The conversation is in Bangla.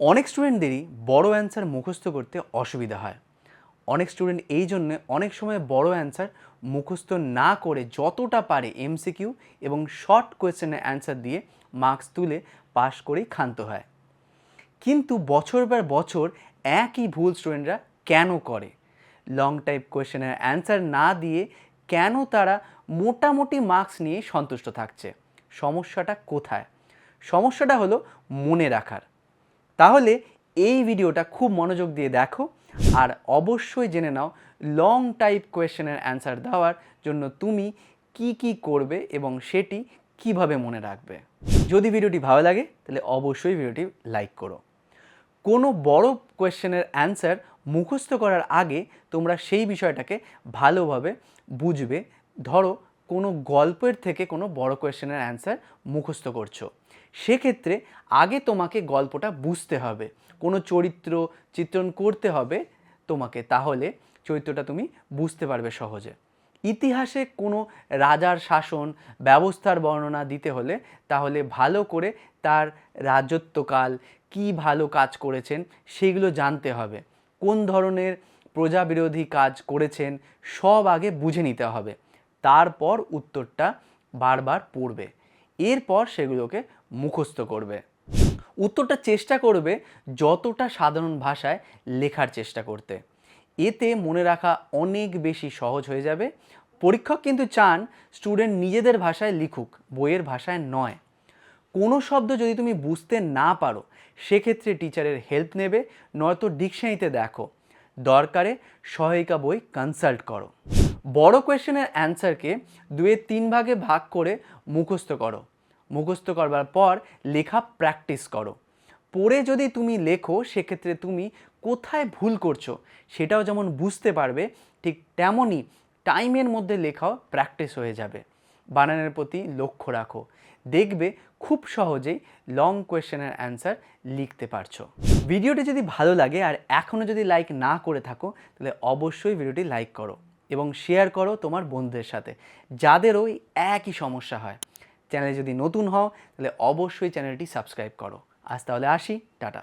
অনেক স্টুডেন্টদেরই বড় অ্যান্সার মুখস্থ করতে অসুবিধা হয়। অনেক স্টুডেন্ট এই জন্য অনেক সময় বড় অ্যান্সার মুখস্থ না করে যতটা পারে এমসিকিউ এবং শর্ট কোয়েশ্চেনের অ্যান্সার দিয়ে মার্কস তুলে পাশ করেই ক্ষান্ত হয়। কিন্তু বছর পর বছর একই ভুল স্টুডেন্টরা কেন করে? লং টাইপ কোয়েশ্চেনের অ্যান্সার না দিয়ে কেন তারা মোটামুটি মার্কস নিয়ে সন্তুষ্ট থাকছে? সমস্যাটা কোথায়? সমস্যাটা হলো মনে রাখার। তাহলে এই ভিডিওটা খুব মনোযোগ দিয়ে দেখো আর অবশ্যই জেনে নাও লং টাইপ কোয়েশ্চেনের অ্যান্সার দেওয়ার জন্য তুমি কি কি করবে এবং সেটি কীভাবে মনে রাখবে। যদি ভিডিওটি ভালো লাগে, তাহলে অবশ্যই ভিডিওটি লাইক করো। কোনো বড় কোয়েশ্চেনের অ্যান্সার মুখস্থ করার আগে তোমরা সেই বিষয়টাকে ভালোভাবে বুঝবে। ধরো কোনো গল্পের থেকে কোনো বড় কোয়েশ্চেনের অ্যান্সার মুখস্থ করছ। সেক্ষেত্রে আগে তোমাকে গল্পটা বুঝতে হবে, কোনো চরিত্র চিত্রণ করতে হবে তোমাকে, তাহলে চরিত্রটা তুমি বুঝতে পারবে সহজে। ইতিহাসে কোনো রাজার শাসন, ব্যবস্থার বর্ণনা দিতে হলে তাহলে ভালো করে তার রাজত্বকাল, কি ভালো কাজ করেছেন সেইগুলো জানতে হবে। কোন ধরনের প্রজাবিরোধী কাজ করেছেন সব আগে বুঝে নিতে হবে। তারপর উত্তরটা বারবার পড়বে। এরপর সেগুলোকে মুখস্থ করবে। উত্তরটা চেষ্টা করবে যতটা সাধারণ ভাষায় লেখার চেষ্টা করতে। এতে মনে রাখা অনেক বেশি সহজ হয়ে যাবে। পরীক্ষক কিন্তু চান স্টুডেন্ট নিজেদের ভাষায় লিখুক, বইয়ের ভাষায় নয়। কোনো শব্দ যদি তুমি বুঝতে না পারো, সেক্ষেত্রে টিচারের হেল্প নেবে, নয়তো ডিকশনারিতে দেখো। দরকারে সহায়িকা বই কনসাল্ট করো। বড় কোয়েশ্চেনের অ্যান্সারকে দুয়ে তিন ভাগে ভাগ করে মুখস্থ করো। মুখস্থ করবার পর লেখা প্র্যাকটিস করো। পড়ে যদি তুমি লেখো, সেক্ষেত্রে তুমি কোথায় ভুল করছ সেটাও যেমন বুঝতে পারবে, ঠিক তেমনই টাইমের মধ্যে লেখাও প্র্যাকটিস হয়ে যাবে। বানানের প্রতি লক্ষ্য রাখো। দেখবে খুব সহজেই লং কোয়েশ্চেনের অ্যান্সার লিখতে পারছ। ভিডিওটি যদি ভালো লাগে আর এখনও যদি লাইক না করে থাকো, তাহলে অবশ্যই ভিডিওটি লাইক করো। এবং শেয়ার করো তোমার বন্ধুদের সাথে। যাদের ওই একই সমস্যা হয়। চ্যানেলে যদি নতুন হও, তাহলে অবশ্যই চ্যানেলটি সাবস্ক্রাইব করো। আজ তাহলে আসি, টাটা।